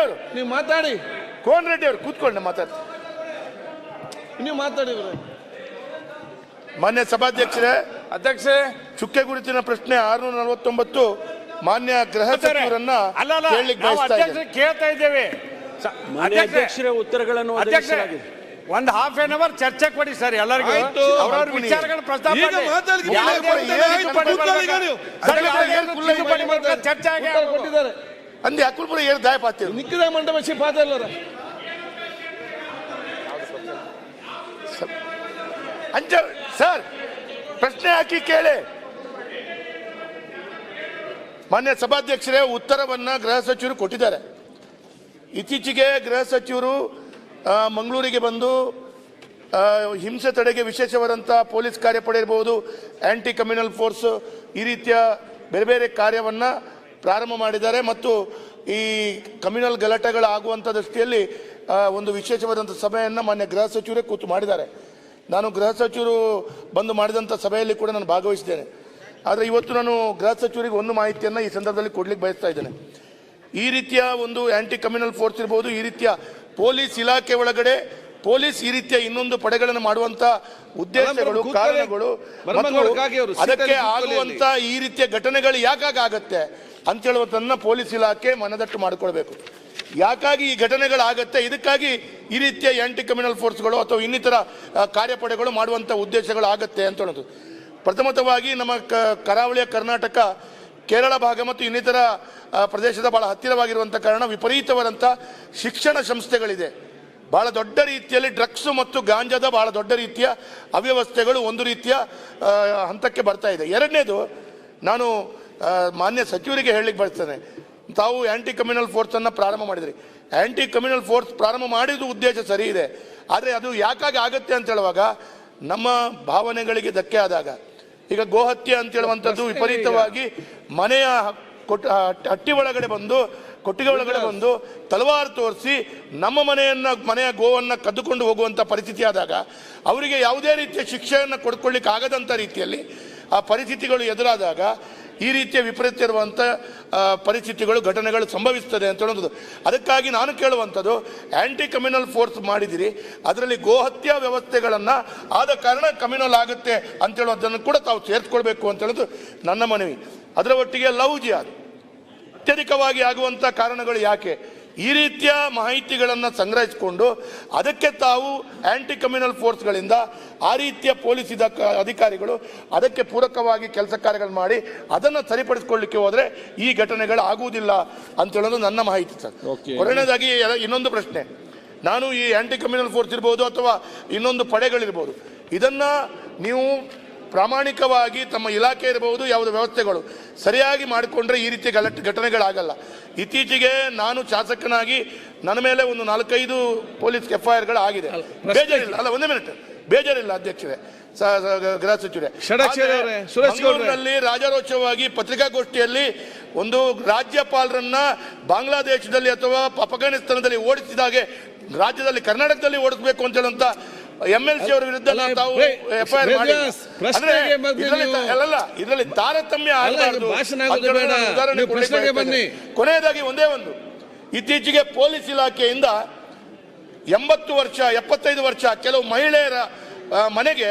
ಅವರು ನೀವು ಮಾತಾಡಿ. ಕೋನ್ ರೆಡ್ಡಿ ಅವರು ಕೂತ್ಕೊಂಡು ಮಾತಾಡಿ. ನೀವು ಮಾತಾಡಿ ಇವ್ರೆ. ಮಾನ್ಯ ಸಭಾಧ್ಯಕ್ಷರೇ ಅಧ್ಯಕ್ಷೆ ಚುಕ್ಕೆ ಗುರುತಿನ ಪ್ರಶ್ನೆ ಆರ್ನೂರ ನಲವತ್ತೊಂಬತ್ತು ಮಾನ್ಯ ಗೃಹ ಸಚಿವರನ್ನ ಕೇಳ್ತಾ ಇದ್ದೇವೆ. ಅಧ್ಯಕ್ಷರೇ ಉತ್ತರಗಳನ್ನು ಅಧ್ಯಕ್ಷೆ ಒಂದು ಹಾಫ್ ಎನ್ ಅವರ್ ಚರ್ಚೆ ಕೊಡಿ ಸರ್ ಎಲ್ಲರಿಗೂ. ವಿಚಾರಗಳ ಪ್ರಸ್ತಾಪ ಚರ್ಚೆ ಅಂದೆ ಅಕುಲ್ಪುರ ಏನು ದಾಯ ಪಾತಿರು ನಿಕ್ಕಿದ ಮಂಡಪ ಶಿಪಾತ ಇಲ್ಲರ ಅಂಚ ಸರ್ ಪ್ರಶ್ನೆ ಹಾಕಿ ಕೇಳಿ. ಮಾನ್ಯ ಸಭಾಧ್ಯಕ್ಷರೇ ಉತ್ತರವನ್ನ ಗೃಹ ಸಚಿವರು ಕೊಟ್ಟಿದ್ದಾರೆ. ಇತ್ತೀಚೆಗೆ ಗೃಹ ಸಚಿವರು ಮಂಗಳೂರಿಗೆ ಬಂದು ಹಿಂಸೆ ತಡೆಗೆ ವಿಶೇಷವಾದಂಥ ಪೊಲೀಸ್ ಕಾರ್ಯಪಡೆ ಇರಬಹುದು ಆಂಟಿ ಕಮ್ಯುನಲ್ ಫೋರ್ಸ್ ಈ ರೀತಿಯ ಬೇರೆ ಬೇರೆ ಕಾರ್ಯವನ್ನ ಪ್ರಾರಂಭ ಮಾಡಿದ್ದಾರೆ ಮತ್ತು ಈ ಕಮ್ಯುನಲ್ ಗಲಾಟೆಗಳು ಆಗುವಂಥ ದೃಷ್ಟಿಯಲ್ಲಿ ಒಂದು ವಿಶೇಷವಾದಂಥ ಸಭೆಯನ್ನು ಮಾನ್ಯ ಗೃಹ ಸಚಿವರೇ ಕೂತು ಮಾಡಿದ್ದಾರೆ. ನಾನು ಗೃಹ ಸಚಿವರು ಬಂದು ಮಾಡಿದಂಥ ಸಭೆಯಲ್ಲಿ ಕೂಡ ನಾನು ಭಾಗವಹಿಸಿದ್ದೇನೆ. ಆದರೆ ಇವತ್ತು ನಾನು ಗೃಹ ಸಚಿವರಿಗೆ ಒಂದು ಮಾಹಿತಿಯನ್ನು ಈ ಸಂದರ್ಭದಲ್ಲಿ ಕೊಡ್ಲಿಕ್ಕೆ ಬಯಸ್ತಾ ಇದ್ದೇನೆ. ಈ ರೀತಿಯ ಒಂದು ಆ್ಯಂಟಿ ಕಮ್ಯುನಲ್ ಫೋರ್ಸ್ ಇರ್ಬೋದು ಈ ರೀತಿಯ ಪೊಲೀಸ್ ಇಲಾಖೆ ಒಳಗಡೆ ಪೊಲೀಸ್ ಈ ರೀತಿಯ ಇನ್ನೊಂದು ಪಡೆಗಳನ್ನು ಮಾಡುವಂತ ಉದ್ದೇಶಗಳು. ಕಾರಣಗಳು ಅದಕ್ಕೆ ಆಗುವಂತ ಈ ರೀತಿಯ ಘಟನೆಗಳು ಯಾಕಾಗ ಅಂತ ಹೇಳುವಂತನ್ನ ಪೊಲೀಸ್ ಇಲಾಖೆ ಮನದಟ್ಟು ಮಾಡಿಕೊಳ್ಬೇಕು ಯಾಕಾಗಿ ಈ ಘಟನೆಗಳಾಗತ್ತೆ? ಇದಕ್ಕಾಗಿ ಈ ರೀತಿಯ ಆಂಟಿ ಕಮ್ಯುನಲ್ ಫೋರ್ಸ್ಗಳು ಅಥವಾ ಇನ್ನಿತರ ಕಾರ್ಯಪಡೆಗಳು ಮಾಡುವಂತ ಉದ್ದೇಶಗಳು ಆಗತ್ತೆ ಅಂತ ಹೇಳೋದು. ಪ್ರಥಮತವಾಗಿ ನಮ್ಮ ಕರಾವಳಿಯ ಕರ್ನಾಟಕ, ಕೇರಳ ಭಾಗ ಮತ್ತು ಇನ್ನಿತರ ಪ್ರದೇಶದ ಬಹಳ ಹತ್ತಿರವಾಗಿರುವಂಥ ಕಾರಣ ವಿಪರೀತವಾದಂಥ ಶಿಕ್ಷಣ ಸಂಸ್ಥೆಗಳಿದೆ. ಬಹಳ ದೊಡ್ಡ ರೀತಿಯಲ್ಲಿ ಡ್ರಗ್ಸ್ ಮತ್ತು ಗಾಂಜಾದ ಬಹಳ ದೊಡ್ಡ ರೀತಿಯ ಅವ್ಯವಸ್ಥೆಗಳು ಒಂದು ರೀತಿಯ ಹಂತಕ್ಕೆ ಬರ್ತಾ ಇದೆ. ಎರಡನೇದು, ನಾನು ಮಾನ್ಯ ಸಚಿವರಿಗೆ ಹೇಳಲಿಕ್ಕೆ ಬಯಸ್ತೇನೆ. ತಾವು ಆ್ಯಂಟಿ ಕಮ್ಯುನಲ್ ಫೋರ್ಸನ್ನು ಪ್ರಾರಂಭ ಮಾಡಿದ್ರಿ. ಆ್ಯಂಟಿ ಕಮ್ಯುನಲ್ ಫೋರ್ಸ್ ಪ್ರಾರಂಭ ಮಾಡಿದ ಉದ್ದೇಶ ಸರಿ ಇದೆ. ಆದರೆ ಅದು ಯಾಕಾಗಿ ಆಗುತ್ತೆ ಅಂತ ಹೇಳುವಾಗ ನಮ್ಮ ಭಾವನೆಗಳಿಗೆ ಧಕ್ಕೆ ಆದಾಗ. ಈಗ ಗೋಹತ್ಯೆ ಅಂತ ಹೇಳುವಂಥದ್ದು ವಿಪರೀತವಾಗಿ ಮನೆಯ ಕೊಟ್ಟ ಹಟ್ಟಿ ಒಳಗಡೆ ಬಂದು ಕೊಟ್ಟಿಗೆ ಒಳಗಡೆ ಬಂದು ತಲವಾರು ತೋರಿಸಿ ನಮ್ಮ ಮನೆಯನ್ನ ಮನೆಯ ಗೋವನ್ನ ಕದ್ದುಕೊಂಡು ಹೋಗುವಂತ ಪರಿಸ್ಥಿತಿ ಆದಾಗ ಅವರಿಗೆ ಯಾವುದೇ ರೀತಿಯ ಶಿಕ್ಷೆಯನ್ನು ಕೊಡ್ಕೊಳ್ಳಿಕ್ಕೆ ಆಗದಂತ ರೀತಿಯಲ್ಲಿ ಆ ಪರಿಸ್ಥಿತಿಗಳು ಎದುರಾದಾಗ ಈ ರೀತಿಯ ವಿಪರೀತ ಇರುವಂಥ ಪರಿಸ್ಥಿತಿಗಳು, ಘಟನೆಗಳು ಸಂಭವಿಸ್ತದೆ ಅಂತ ಹೇಳೋದು. ಅದಕ್ಕಾಗಿ ನಾನು ಕೇಳುವಂಥದ್ದು ಆ್ಯಂಟಿ ಕಮ್ಯುನಲ್ ಫೋರ್ಸ್ ಮಾಡಿದಿರಿ. ಅದರಲ್ಲಿ ಗೋಹತ್ಯಾ ವ್ಯವಸ್ಥೆಗಳನ್ನು ಆದ ಕಾರಣ ಕಮ್ಯುನಲ್ ಆಗುತ್ತೆ ಅಂತ ಹೇಳುವುದನ್ನು ಕೂಡ ತಾವು ಸೇರಿಸ್ಕೊಳ್ಬೇಕು ಅಂತ ಹೇಳೋದು ನನ್ನ ಮನವಿ. ಅದರ ಒಟ್ಟಿಗೆ ಲವ್ ಜಿಯಾದ್ ಅತ್ಯಧಿಕವಾಗಿ ಆಗುವಂಥ ಕಾರಣಗಳು ಯಾಕೆ? ಈ ರೀತಿಯ ಮಾಹಿತಿಗಳನ್ನು ಸಂಗ್ರಹಿಸಿಕೊಂಡು ಅದಕ್ಕೆ ತಾವು ಆ್ಯಂಟಿ ಕಮ್ಯುನಲ್ ಫೋರ್ಸ್ಗಳಿಂದ ಆ ರೀತಿಯ ಪೊಲೀಸ್ ಇದ ಅಧಿಕಾರಿಗಳು ಅದಕ್ಕೆ ಪೂರಕವಾಗಿ ಕೆಲಸ ಕಾರ್ಯಗಳನ್ನು ಮಾಡಿ ಅದನ್ನು ಸರಿಪಡಿಸ್ಕೊಳ್ಳಿಕ್ಕೆ ಹೋದರೆ ಈ ಘಟನೆಗಳು ಆಗುವುದಿಲ್ಲ ಅಂತ ಹೇಳೋದು ನನ್ನ ಮಾಹಿತಿ ಸರ್. Okay. ಇನ್ನೊಂದು ಪ್ರಶ್ನೆ. ನಾನು ಈ ಆ್ಯಂಟಿ ಕಮ್ಯುನಲ್ ಫೋರ್ಸ್ ಇರ್ಬೋದು ಅಥವಾ ಇನ್ನೊಂದು ಪಡೆಗಳಿರ್ಬೋದು ಇದನ್ನು ನೀವು ಪ್ರಾಮಾಣಿಕವಾಗಿ ತಮ್ಮ ಇಲಾಖೆ ಇರಬಹುದು ಯಾವುದೇ ವ್ಯವಸ್ಥೆಗಳು ಸರಿಯಾಗಿ ಮಾಡಿಕೊಂಡ್ರೆ ಈ ರೀತಿ ಗಲಟ್ ಘಟನೆಗಳಾಗಲ್ಲ. ಇತ್ತೀಚೆಗೆ ನಾನು ಶಾಸಕನಾಗಿ ನನ್ನ ಮೇಲೆ ಒಂದು ನಾಲ್ಕೈದು ಪೊಲೀಸ್ ಎಫ್ ಐ ಆರ್ಗಳು ಆಗಿದೆ ಬೇಜಾರಿಲ್ಲ. ಅಲ್ಲ ಒಂದೇ ಮಿನಿಟ್. ಬೇಜಾರಿಲ್ಲ ಅಧ್ಯಕ್ಷರೇ. ಗೃಹ ಸಚಿವರೇ. ಷಡಕ್ಷರಿ ಅವರೇ, ಸುರೇಶ್ ಗೌಡ್ರೆ. ಮಂಗಳೂರಿನಲ್ಲಿ ರಾಜಾರೋಚವಾಗಿ ಪತ್ರಿಕಾಗೋಷ್ಠಿಯಲ್ಲಿ ಒಂದು ರಾಜ್ಯಪಾಲರನ್ನ ಬಾಂಗ್ಲಾದೇಶದಲ್ಲಿ ಅಥವಾ ಅಫ್ಘಾನಿಸ್ತಾನದಲ್ಲಿ ಓಡಿಸಿದಾಗೆ ರಾಜ್ಯದಲ್ಲಿ ಕರ್ನಾಟಕದಲ್ಲಿ ಓಡಿಸಬೇಕು ಅಂತ ಹೇಳುವಂತ ಎಂ ಎಲ್ ಸಿ ಅವರ ವಿರುದ್ಧ ತಾವು ಮಾಡಿ ಇದರಲ್ಲಿ ತ- ಅಲ್ಲಲ್ಲ ಇದರಲ್ಲಿ ತಾರತಮ್ಯ ಬೇಡ. ಉದಾಹರಣೆ ಬನ್ನಿ. ಕೊನೆಯದಾಗಿ ಒಂದೇ ಒಂದು. ಇತ್ತೀಚೆಗೆ ಪೊಲೀಸ್ ಇಲಾಖೆಯಿಂದ ಎಂಬತ್ತು ವರ್ಷ ಎಪ್ಪತ್ತೈದು ವರ್ಷ ಕೆಲವು ಮಹಿಳೆಯರ ಮನೆಗೆ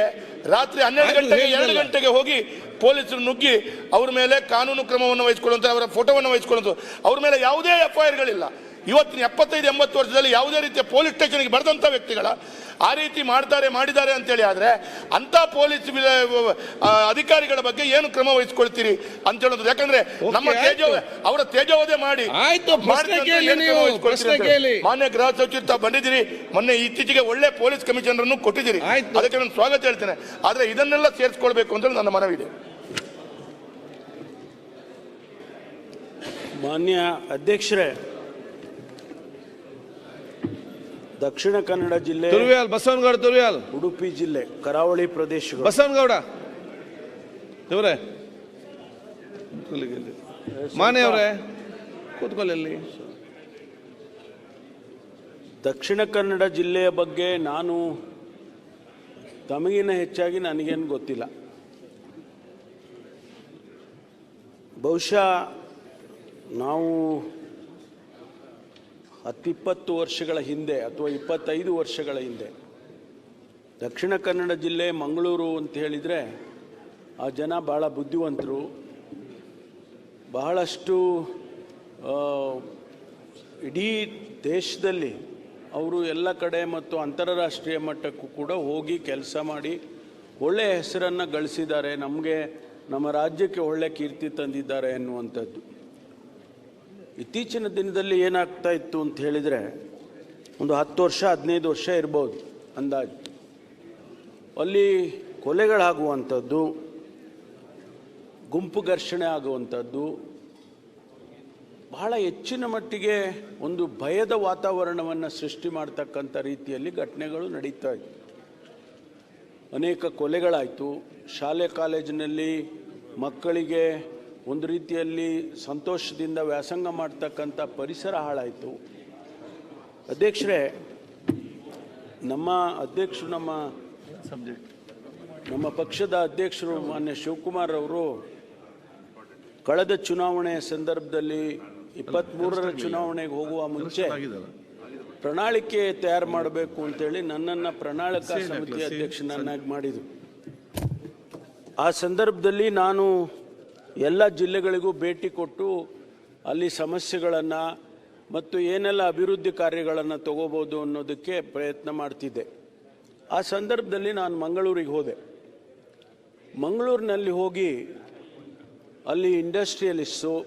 ರಾತ್ರಿ ಹನ್ನೆರಡು ಗಂಟೆಗೆ ಎರಡು ಗಂಟೆಗೆ ಹೋಗಿ ಪೊಲೀಸರು ನುಗ್ಗಿ ಅವ್ರ ಮೇಲೆ ಕಾನೂನು ಕ್ರಮವನ್ನು ವಹಿಸಿಕೊಳ್ಳುವಂತ ಅವರ ಫೋಟೋವನ್ನು ವಹಿಸಿಕೊಳ್ಳುವಂತ ಅವ್ರ ಮೇಲೆ ಯಾವುದೇ ಎಫ್ ಐ ಆರ್ಗಳಿಲ್ಲ ಇವತ್ತಿನ ಎಪ್ಪತ್ತೈದು ಎಂಬತ್ತು ವರ್ಷದಲ್ಲಿ ಯಾವುದೇ ರೀತಿಯ ಪೊಲೀಸ್ ಸ್ಟೇಷನ್ಗೆ ಬರೆದಂಥ ವ್ಯಕ್ತಿಗಳ ಆ ರೀತಿ ಮಾಡ್ತಾರೆ ಮಾಡಿದ್ದಾರೆ ಅಂತೇಳಿ ಆದರೆ ಅಂಥ ಪೊಲೀಸ್ ಅಧಿಕಾರಿಗಳ ಬಗ್ಗೆ ಏನು ಕ್ರಮ ವಹಿಸ್ಕೊಳ್ತೀರಿ ಅಂತ ಹೇಳೋದು ಯಾಕಂದ್ರೆ ನಮ್ಮ. ತೇಜೋ ಅವರ ತೇಜೋವಧೆ ಮಾಡಿ. ಮಾನ್ಯ ಗೃಹ ಸಚಿವರು ತಾವು ಬಂದಿದ್ದೀರಿ ಮೊನ್ನೆ ಇತ್ತೀಚೆಗೆ ಒಳ್ಳೆ ಪೊಲೀಸ್ ಕಮಿಷನರ್ ಅನ್ನು ಕೊಟ್ಟಿದ್ದೀರಿ ಆಯ್ತು. ಅದಕ್ಕೆ ನಾನು ಸ್ವಾಗತ ಹೇಳ್ತೇನೆ ಆದರೆ ಇದನ್ನೆಲ್ಲ ಸೇರಿಸ್ಕೊಳ್ಬೇಕು ಅಂತ ನನ್ನ ಮನವಿ ಇದೆ ಮಾನ್ಯ ಅಧ್ಯಕ್ಷರೇ ದಕ್ಷಿಣ ಕನ್ನಡ ಜಿಲ್ಲೆ ತುರ್ವಿಯಾಲ್ ಬಸವನಗೌಡ ತುರ್ವಿಯಾಲ್ ಉಡುಪಿ ಜಿಲ್ಲೆ ಕರಾವಳಿ ಪ್ರದೇಶ ಬಸವನಗೌಡ. ಇವರೇ ಮಾನೆ ಅವರೇ ಕೂತ್ಕೊಳ್ಳಿ ದಕ್ಷಿಣ ಕನ್ನಡ ಜಿಲ್ಲೆಯ ಬಗ್ಗೆ ನಾನು ತಮಗಿನ ಹೆಚ್ಚಾಗಿ ನನಗೇನು ಗೊತ್ತಿಲ್ಲ. ಬಹುಶಃ ನಾವು ಹತ್ತಿಪ್ಪತ್ತು ವರ್ಷಗಳ ಹಿಂದೆ ಅಥವಾ ಇಪ್ಪತ್ತೈದು ವರ್ಷಗಳ ಹಿಂದೆ. ದಕ್ಷಿಣ ಕನ್ನಡ ಜಿಲ್ಲೆ ಮಂಗಳೂರು ಅಂತ ಹೇಳಿದರೆ ಆ ಜನ ಭಾಳ ಬುದ್ಧಿವಂತರು. ಬಹಳಷ್ಟು ಇಡೀ ದೇಶದಲ್ಲಿ ಅವರು ಎಲ್ಲ ಕಡೆ ಮತ್ತು ಅಂತಾರಾಷ್ಟ್ರೀಯ ಮಟ್ಟಕ್ಕೂ ಕೂಡ ಹೋಗಿ ಕೆಲಸ ಮಾಡಿ ಒಳ್ಳೆಯ ಹೆಸರನ್ನು ಗಳಿಸಿದ್ದಾರೆ. ನಮಗೆ ನಮ್ಮ ರಾಜ್ಯಕ್ಕೆ ಒಳ್ಳೆ ಕೀರ್ತಿ ತಂದಿದ್ದಾರೆ ಎನ್ನುವಂಥದ್ದು ಇತ್ತೀಚಿನ ದಿನದಲ್ಲಿ ಏನಾಗ್ತಾ ಇತ್ತು ಅಂತ ಹೇಳಿದರೆ ಒಂದು ಹತ್ತು ವರ್ಷ, ಹದಿನೈದು ವರ್ಷ ಇರ್ಬೋದು ಅಂದಾಜು. ಅಲ್ಲಿ ಕೊಲೆಗಳಾಗುವಂಥದ್ದು, ಗುಂಪು ಘರ್ಷಣೆ ಆಗುವಂಥದ್ದು, ಬಹಳ ಹೆಚ್ಚಿನ ಮಟ್ಟಿಗೆ ಒಂದು ಭಯದ ವಾತಾವರಣವನ್ನು ಸೃಷ್ಟಿ ಮಾಡ್ತಕ್ಕಂಥ ರೀತಿಯಲ್ಲಿ ಘಟನೆಗಳು ನಡೀತಾ ಇತ್ತು. ಅನೇಕ ಕೊಲೆಗಳಾಯಿತು. ಶಾಲೆ, ಕಾಲೇಜಿನಲ್ಲಿ ಮಕ್ಕಳಿಗೆ ಒಂದು ರೀತಿಯಲ್ಲಿ ಸಂತೋಷದಿಂದ ವ್ಯಾಸಂಗ ಮಾಡ್ತಕ್ಕಂಥ ಪರಿಸರ ಹಾಳಾಯಿತು. ಅಧ್ಯಕ್ಷರೇ ನಮ್ಮ ಅಧ್ಯಕ್ಷರು ನಮ್ಮ ನಮ್ಮ ಪಕ್ಷದ ಅಧ್ಯಕ್ಷರು ಮಾನ್ಯ ಶಿವಕುಮಾರ್ ಅವರು ಕಳೆದ ಚುನಾವಣೆಯ ಸಂದರ್ಭದಲ್ಲಿ ಇಪ್ಪತ್ತ್ಮೂರರ ಚುನಾವಣೆಗೆ ಹೋಗುವ ಮುಂಚೆ ಪ್ರಣಾಳಿಕೆ ತಯಾರು ಮಾಡಬೇಕು ಅಂತೇಳಿ ನನ್ನನ್ನು ಪ್ರಣಾಳಿಕಾ ಸಮಿತಿ ಅಧ್ಯಕ್ಷನನ್ನಾಗಿ ಮಾಡಿದರು. ಆ ಸಂದರ್ಭದಲ್ಲಿ ನಾನು ಎಲ್ಲ ಜಿಲ್ಲೆಗಳಿಗೂ ಭೇಟಿ ಕೊಟ್ಟು ಅಲ್ಲಿ ಸಮಸ್ಯೆಗಳನ್ನು ಮತ್ತು ಏನೆಲ್ಲ ಅಭಿವೃದ್ಧಿ ಕಾರ್ಯಗಳನ್ನು ತಗೋಬೋದು ಅನ್ನೋದಕ್ಕೆ ಪ್ರಯತ್ನ ಮಾಡ್ತಿದ್ದೆ. ಆ ಸಂದರ್ಭದಲ್ಲಿ ನಾನು ಮಂಗಳೂರಿಗೆ ಹೋದೆ. ಮಂಗಳೂರಿನಲ್ಲಿ ಹೋಗಿ ಅಲ್ಲಿ ಇಂಡಸ್ಟ್ರಿಯಲಿಸ್ಟು,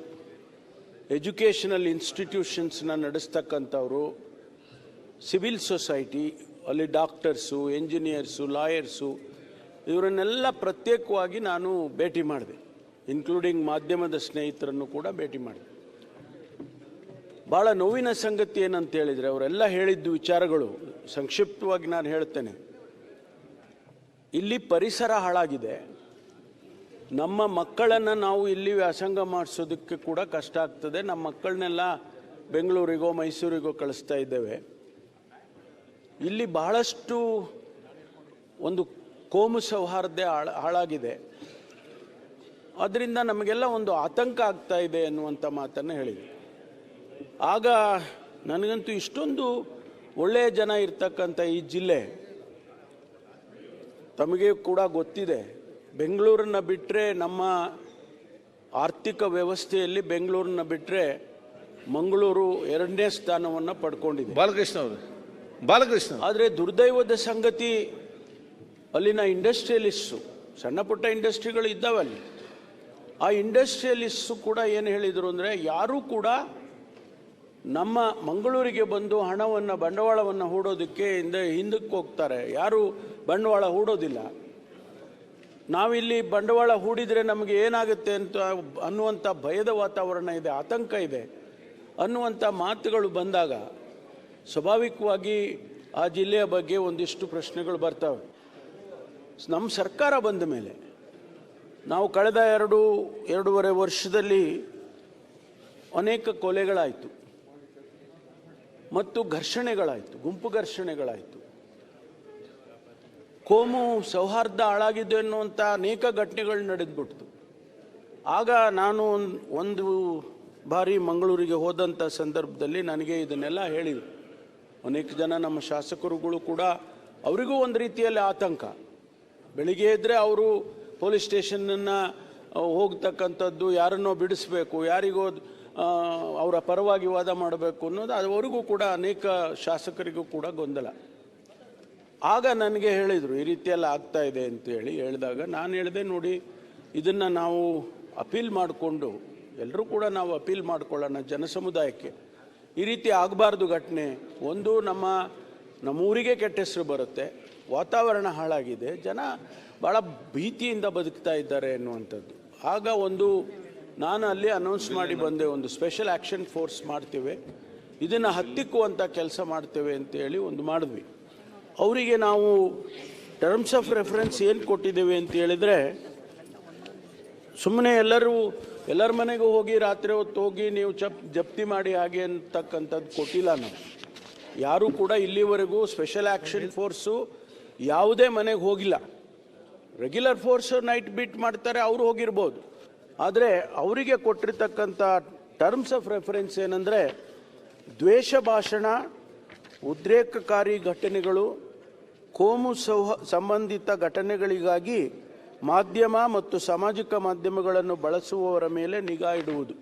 ಎಜುಕೇಷನಲ್ ಇನ್ಸ್ಟಿಟ್ಯೂಷನ್ಸ್ನ ನಡೆಸ್ತಕ್ಕಂಥವ್ರು, ಸಿವಿಲ್ ಸೊಸೈಟಿ, ಅಲ್ಲಿ ಡಾಕ್ಟರ್ಸು, ಎಂಜಿನಿಯರ್ಸು, ಲಾಯರ್ಸು, ಇವರನ್ನೆಲ್ಲ ಪ್ರತ್ಯೇಕವಾಗಿ ನಾನು ಭೇಟಿ ಮಾಡಿದೆ. ಇನ್ಕ್ಲೂಡಿಂಗ್ ಮಾಧ್ಯಮದ ಸ್ನೇಹಿತರನ್ನು ಕೂಡ ಭೇಟಿ ಮಾಡಿದೆ ಭಾಳ ನೋವಿನ ಸಂಗತಿ ಏನಂತ ಹೇಳಿದರೆ ಅವರೆಲ್ಲ ಹೇಳಿದ್ದು ವಿಚಾರಗಳು, ಸಂಕ್ಷಿಪ್ತವಾಗಿ ನಾನು ಹೇಳ್ತೇನೆ. ಇಲ್ಲಿ ಪರಿಸರ ಹಾಳಾಗಿದೆ. ನಮ್ಮ ಮಕ್ಕಳನ್ನು ನಾವು ಇಲ್ಲಿ ವ್ಯಾಸಂಗ ಮಾಡಿಸೋದಕ್ಕೆ ಕೂಡ ಕಷ್ಟ ಆಗ್ತದೆ. ನಮ್ಮ ಮಕ್ಕಳನ್ನೆಲ್ಲ ಬೆಂಗಳೂರಿಗೋ, ಮೈಸೂರಿಗೋ ಕಳಿಸ್ತಾ ಇದ್ದೇವೆ. ಇಲ್ಲಿ ಬಹಳಷ್ಟು ಒಂದು ಕೋಮು ಸೌಹಾರ್ದ ಹಾಳ, ಹಾಳಾಗಿದೆ. ಅದರಿಂದ ನಮಗೆಲ್ಲ ಒಂದು ಆತಂಕ ಆಗ್ತಾ ಇದೆ ಅನ್ನುವಂಥ ಮಾತನ್ನು ಹೇಳಿದೆ ಆಗ ನನಗಂತೂ ಇಷ್ಟೊಂದು ಒಳ್ಳೆಯ ಜನ ಇರ್ತಕ್ಕಂಥ ಈ ಜಿಲ್ಲೆ ತಮಗೆ ಕೂಡ ಗೊತ್ತಿದೆ. ಬೆಂಗಳೂರನ್ನ ಬಿಟ್ಟರೆ ನಮ್ಮ ಆರ್ಥಿಕ ವ್ಯವಸ್ಥೆಯಲ್ಲಿ ಬೆಂಗಳೂರನ್ನ ಬಿಟ್ಟರೆ ಮಂಗಳೂರು ಎರಡನೇ ಸ್ಥಾನವನ್ನು ಪಡ್ಕೊಂಡಿದೆ. ಬಾಲಕೃಷ್ಣ ಅವರು ಬಾಲಕೃಷ್ಣ ಆದರೆ ದುರ್ದೈವದ ಸಂಗತಿ ಅಲ್ಲಿನ ಇಂಡಸ್ಟ್ರಿಯಲಿಸ್ಟು ಸಣ್ಣ ಪುಟ್ಟ ಇಂಡಸ್ಟ್ರಿಗಳು ಇದ್ದಾವೆ ಅಲ್ಲಿ ಆ ಇಂಡಸ್ಟ್ರಿಯಲಿಸ್ಟ್ ಕೂಡ ಏನು ಹೇಳಿದರು ಅಂದರೆ ಯಾರೂ ಕೂಡ ನಮ್ಮ ಮಂಗಳೂರಿಗೆ ಬಂದು ಹಣವನ್ನು, ಬಂಡವಾಳವನ್ನು ಹೂಡೋದಕ್ಕೆ ಹಿಂದೆ ಹಿಂದಕ್ಕೆ ಹೋಗ್ತಾರೆ. ಯಾರು ಬಂಡವಾಳ ಹೂಡೋದಿಲ್ಲ. ನಾವಿಲ್ಲಿ ಬಂಡವಾಳ ಹೂಡಿದರೆ ನಮಗೆ ಏನಾಗುತ್ತೆ ಅಂತ ಅನ್ನುವಂಥ ಭಯದ ವಾತಾವರಣ ಇದೆ, ಆತಂಕ ಇದೆ. ಅನ್ನುವಂಥ ಮಾತುಗಳು ಬಂದಾಗ ಸ್ವಾಭಾವಿಕವಾಗಿ ಆ ಜಿಲ್ಲೆಯ ಬಗ್ಗೆ ಒಂದಿಷ್ಟು ಪ್ರಶ್ನೆಗಳು ಬರ್ತವೆ. ನಮ್ಮ ಸರ್ಕಾರ ಬಂದ ಮೇಲೆ ನಾವು ಕಳೆದ ಎರಡು, ಎರಡೂವರೆ ವರ್ಷದಲ್ಲಿ ಅನೇಕ ಕೊಲೆಗಳಾಯಿತು. ಮತ್ತು ಘರ್ಷಣೆಗಳಾಯಿತು, ಗುಂಪು ಘರ್ಷಣೆಗಳಾಯಿತು. ಕೋಮು ಸೌಹಾರ್ದ ಹಾಳಾಗಿದ್ದು ಎನ್ನುವಂಥ ಅನೇಕ ಘಟನೆಗಳು ನಡೆದ್ಬಿಡ್ತು. ಆಗ ನಾನು ಒಂದ್- ಬಾರಿ ಮಂಗಳೂರಿಗೆ ಹೋದಂಥ ಸಂದರ್ಭದಲ್ಲಿ ನನಗೆ ಇದನ್ನೆಲ್ಲ ಹೇಳಿದರು. ಅನೇಕ ಜನ ನಮ್ಮ ಶಾಸಕರುಗಳು ಕೂಡ, ಅವರಿಗೂ ಒಂದು ರೀತಿಯಲ್ಲಿ ಆತಂಕ. ಬೆಳಿಗ್ಗೆ ಇದ್ದರೆ ಅವರು ಪೊಲೀಸ್ ಸ್ಟೇಷನನ್ನು ಹೋಗ್ತಕ್ಕಂಥದ್ದು ಯಾರನ್ನೋ ಬಿಡಿಸ್ಬೇಕು, ಯಾರಿಗೋ ಅವರ ಪರವಾಗಿ ವಾದ ಮಾಡಬೇಕು ಅನ್ನೋದು ಅವರಿಗೂ ಕೂಡ ಅನೇಕ ಶಾಸಕರಿಗೂ ಕೂಡ ಗೊಂದಲ. ಆಗ ನನಗೆ ಹೇಳಿದರು, ಈ ರೀತಿಯೆಲ್ಲ ಆಗ್ತಾ ಇದೆ ಅಂತೇಳಿ ಹೇಳಿದಾಗ ನಾನು ಹೇಳಿದೆ, ನೋಡಿ, ಇದನ್ನು ನಾವು ಅಪೀಲ್ ಮಾಡಿಕೊಂಡು ಎಲ್ಲರೂ ಕೂಡ ನಾವು ಅಪೀಲ್ ಮಾಡ್ಕೊಳ್ಳೋಣ ಜನಸಮುದಾಯಕ್ಕೆ. ಈ ರೀತಿ ಆಗಬಾರ್ದು ಘಟನೆ. ಒಂದು ನಮ್ಮ, ನಮ್ಮೂರಿಗೆ ಕೆಟ್ಟ ಹೆಸರು ಬರುತ್ತೆ. ವಾತಾವರಣ ಹಾಳಾಗಿದೆ. ಜನ ಭಾಳ ಭೀತಿಯಿಂದ ಬದುಕ್ತಾ ಇದ್ದಾರೆ ಅನ್ನುವಂಥದ್ದು. ಆಗ ಒಂದು ನಾನು ಅಲ್ಲಿ ಅನೌನ್ಸ್ ಮಾಡಿ ಬಂದೆ, ಒಂದು ಸ್ಪೆಷಲ್ ಆ್ಯಕ್ಷನ್ ಫೋರ್ಸ್ ಮಾಡ್ತೇವೆ. ಇದನ್ನು ಹತ್ತಿಕ್ಕುವಂಥ ಕೆಲಸ ಮಾಡ್ತೇವೆ ಅಂತೇಳಿ ಒಂದು ಮಾಡಿದ್ವಿ. ಅವರಿಗೆ ನಾವು ಟರ್ಮ್ಸ್ ಆಫ್ ರೆಫರೆನ್ಸ್ ಏನು ಕೊಟ್ಟಿದ್ದೇವೆ ಅಂತ ಹೇಳಿದರೆ ಸುಮ್ಮನೆ ಎಲ್ಲರೂ, ಎಲ್ಲರ ಮನೆಗೂ ಹೋಗಿ ರಾತ್ರಿ ಹೊತ್ತು ಹೋಗಿ ನೀವು ಚಪ್ ಜಪ್ತಿ ಮಾಡಿ ಹಾಗೆ ಅಂತಕ್ಕಂಥದ್ದು ಕೊಟ್ಟಿಲ್ಲ ನಾವು. ಯಾರೂ ಕೂಡ ಇಲ್ಲಿವರೆಗೂ ಸ್ಪೆಷಲ್ ಆ್ಯಕ್ಷನ್ ಫೋರ್ಸು ಯಾವುದೇ ಮನೆಗೆ ಹೋಗಿಲ್ಲ. ರೆಗ್ಯುಲರ್ ಫೋರ್ಸ್ ನೈಟ್ ಬೀಟ್ ಮಾಡ್ತಾರೆ, ಅವರು ಹೋಗಿರ್ಬೋದು. ಆದರೆ ಅವರಿಗೆ ಕೊಟ್ಟಿರ್ತಕ್ಕಂಥ ಟರ್ಮ್ಸ್ ಆಫ್ ರೆಫರೆನ್ಸ್ ಏನಂದರೆ ದ್ವೇಷ ಭಾಷಣ, ಉದ್ರೇಕಕಾರಿ ಘಟನೆಗಳು, ಕೋಮು ಸೌಹ ಸಂಬಂಧಿತ ಘಟನೆಗಳಿಗಾಗಿ ಮಾಧ್ಯಮ ಮತ್ತು ಸಾಮಾಜಿಕ ಮಾಧ್ಯಮಗಳನ್ನು ಬಳಸುವವರ ಮೇಲೆ ನಿಗಾ ಇಡುವುದು.